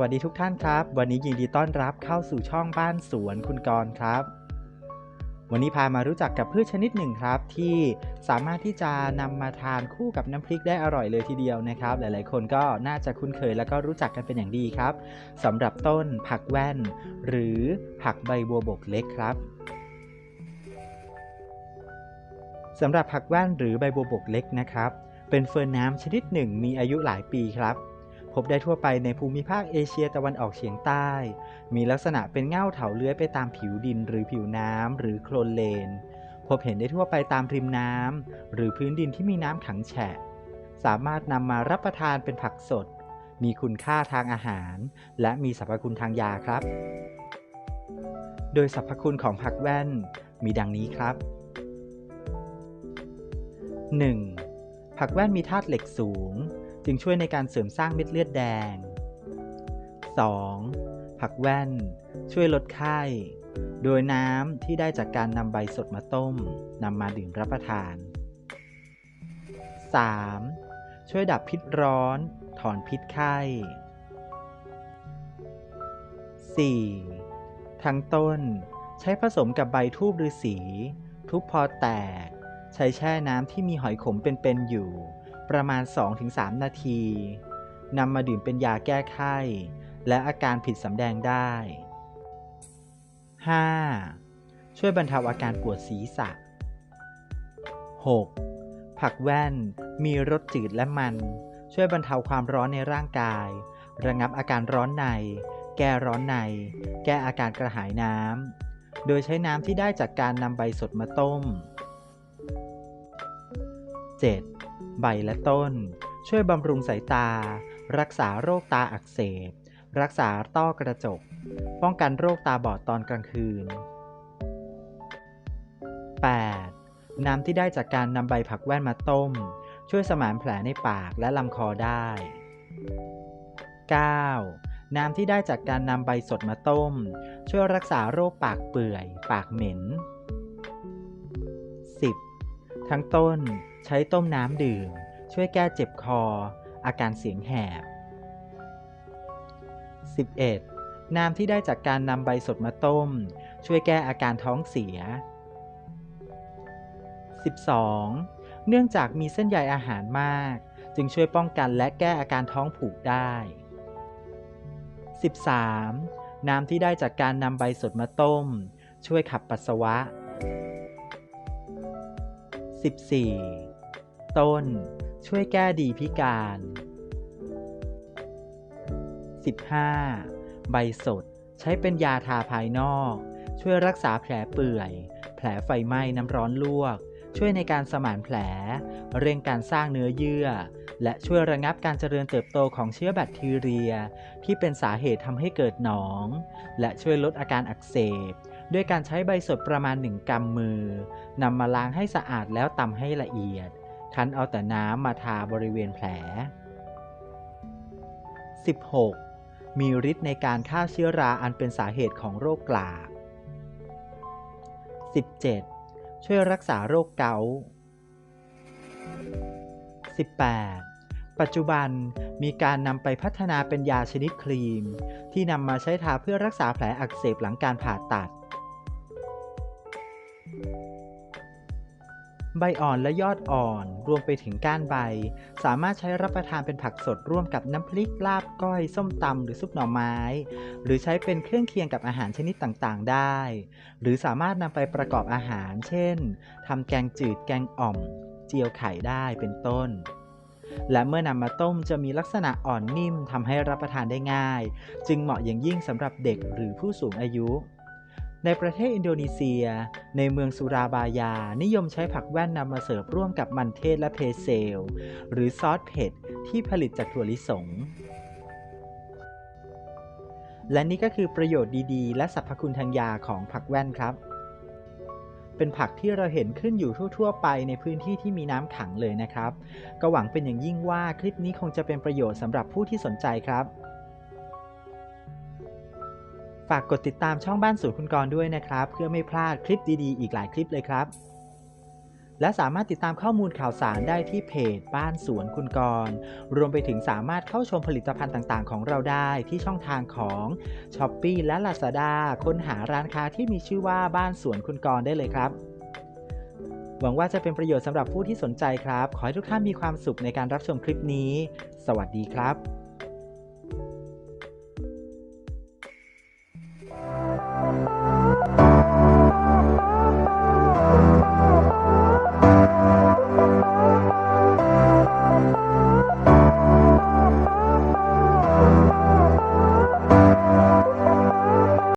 สวัสดีทุกท่านครับ วันนี้ยินดีต้อนรับเข้าสู่ช่องบ้านสวนคุณกรณ์ครับ วันนี้พามารู้จักกับพืชชนิดหนึ่งครับ ที่สามารถที่จะนำมาทานคู่กับน้ำพริกได้อร่อยเลยทีเดียวนะครับ หลายๆ คนก็น่าจะคุ้นเคยแล้วก็รู้จักกันเป็นอย่างดีครับสำหรับต้นผักแว่น หรือผักใบบัวบกเล็กครับสำหรับผักแว่นหรือใบบัวบกเล็กนะครับ เป็นเฟิร์นน้ำชนิดหนึ่งมีอายุหลายปีครับ บได้ทั่วไปในภูมิภาคเอเชียตะวันออกเฉียงใต้ มีลักษณะเป็นเง่าเถาเลื้อยไปตามผิวดินหรือผิวน้ำหรือโคลนเลน พบเห็นได้ทั่วไปตามริมน้ำหรือพื้นดินที่มีน้ำขังแฉะ สามารถนำมารับประทานเป็นผักสด มีคุณค่าทางอาหาร และมีสรรพคุณทางยาครับ โดยสรรพคุณของผักแว่นมีดังนี้ครับ 1. ผักแว่นมีธาตุเหล็กสูง จึงช่วยในการเสริมสร้างเม็ดเลือดแดง 2. ผักแว่น ช่วยลดไข้ โดยน้ำที่ได้จากการนำใบสดมาต้มนำมาดื่มรับประทาน 3. ช่วยดับพิษร้อน ถอนพิษไข้ 4. ทั้งต้นใช้ผสมกับใบทูบฤาษีทุบพอแตก ใช้แช่น้ำที่มีหอยขมเป็นๆอยู่ ประมาณ 2-3 นาทีนำมาดื่มเป็นยาแก้ไข้ และอาการผิดสำแดงได้ 5. ช่วยบรรเทาอาการปวดศีรษะ 6. ผักแว่นมีรสจืดและมัน ช่วยบรรเทาความร้อนในร่างกาย ระงับอาการร้อนใน แก้ร้อนใน แก้อาการกระหายน้ำ โดยใช้น้ำที่ได้จากการนำใบสดมาต้ม 7. ใบและต้น ช่วยบำรุงสายตา รักษาโรคตาอักเสบ รักษาต้อกระจก ป้องกันโรคตาบอดตอนกลางคืน 8. น้ำที่ได้จากการนำใบผักแว่นมาต้ม ช่วยสมานแผลในปากและลำคอได้ 9. น้ำที่ได้จากการนำใบสดมาต้ม ช่วยรักษาโรคปากเปื่อย ปากเหม็น 10. ทั้งต้น ใช้ต้มน้ำดื่ม ช่วยแก้เจ็บคอ อาการเสียงแหบ 11. น้ำที่ได้จากการนำใบสดมาต้ม ช่วยแก้อาการท้องเสีย 12. เนื่องจากมีเส้นใยอาหารมาก จึงช่วยป้องกันและแก้อาการท้องผูกได้ 13. น้ำที่ได้จากการนำใบสดมาต้ม ช่วยขับปัสสาวะ 14. ต้น ช่วยแก้ดีพิการ 15. ใบสดใช้เป็นยาทาภายนอก ช่วยรักษาแผลเปื่อย แผลไฟไหม้น้ำร้อนลวก ช่วยในการสมานแผล เร่งการสร้างเนื้อเยื่อ และช่วยระงับการเจริญเติบโตของเชื้อแบคทีเรีย ที่เป็นสาเหตุทำให้เกิดหนอง และช่วยลดอาการอักเสบ ด้วยการใช้ใบสดประมาณ 1กำมือนำมาล้างให้สะอาดแล้วตำให้ละเอียด คั้นเอาแต่น้ำมาทาบริเวณแผล 16. มีฤทธิ์ในการฆ่าเชื้อราอันเป็นสาเหตุของโรคกลาก 17. ช่วยรักษาโรคเกาต์ 18. ปัจจุบันมีการนำไปพัฒนาเป็นยาชนิดครีม ที่นำมาใช้ทาเพื่อรักษาแผลอักเสบหลังการผ่าตัด ใบอ่อนและยอดอ่อน รวมไปถึงก้านใบ สามารถใช้รับประทานเป็นผักสดร่วมกับน้ำพริกลาบก้อยส้มตำหรือซุปหน่อไม้ หรือใช้เป็นเครื่องเคียงกับอาหารชนิดต่างๆ ได้ หรือสามารถนำไปประกอบอาหาร เช่นทำแกงจืดแกงอ่อม เจียวไข่ได้เป็นต้นและเมื่อนำมาต้มจะมีลักษณะอ่อนนิ่มทำให้รับประทานได้ง่าย จึงเหมาะอย่างยิ่งสำหรับเด็กหรือผู้สูงอายุ ในประเทศอินโดนีเซีย ในเมืองสุราบายา นิยมใช้ผักแว่นนำมาเสิร์ฟร่วมกับมันเทศและเพเซล หรือซอสเผ็ดที่ผลิตจากถั่วลิสง และนี่ก็คือประโยชน์ดีๆ และสรรพคุณทางยาของผักแว่นครับ เป็นผักที่เราเห็นขึ้นอยู่ทั่ว ๆ ไปในพื้นที่ที่มีน้ำขังเลยนะครับ ก็หวังเป็นอย่างยิ่งว่าคลิปนี้คงจะเป็นประโยชน์สำหรับผู้ที่สนใจครับ ฝากกดติดตามช่องบ้านสวนคุณกรด้วยนะครับ เพื่อไม่พลาดคลิปดีๆ อีกหลายคลิปเลยครับ และสามารถติดตามข้อมูลข่าวสารได้ที่เพจบ้านสวนคุณกร รวมไปถึงสามารถเข้าชมผลิตภัณฑ์ต่างๆ ของเราได้ที่ช่องทางของ s h อ p e e และ Lazada ค้นหาร้านค้าที่มีชื่อว่าบ้านสวนคุณกรได้เลยครับหวังว่าจะเป็นประโยชน์สำหรับผู้ที่สนใจครับ ขอให้ทุกท่านมีความสุขในการรับชมคลิปนี้ สวัสดีครับ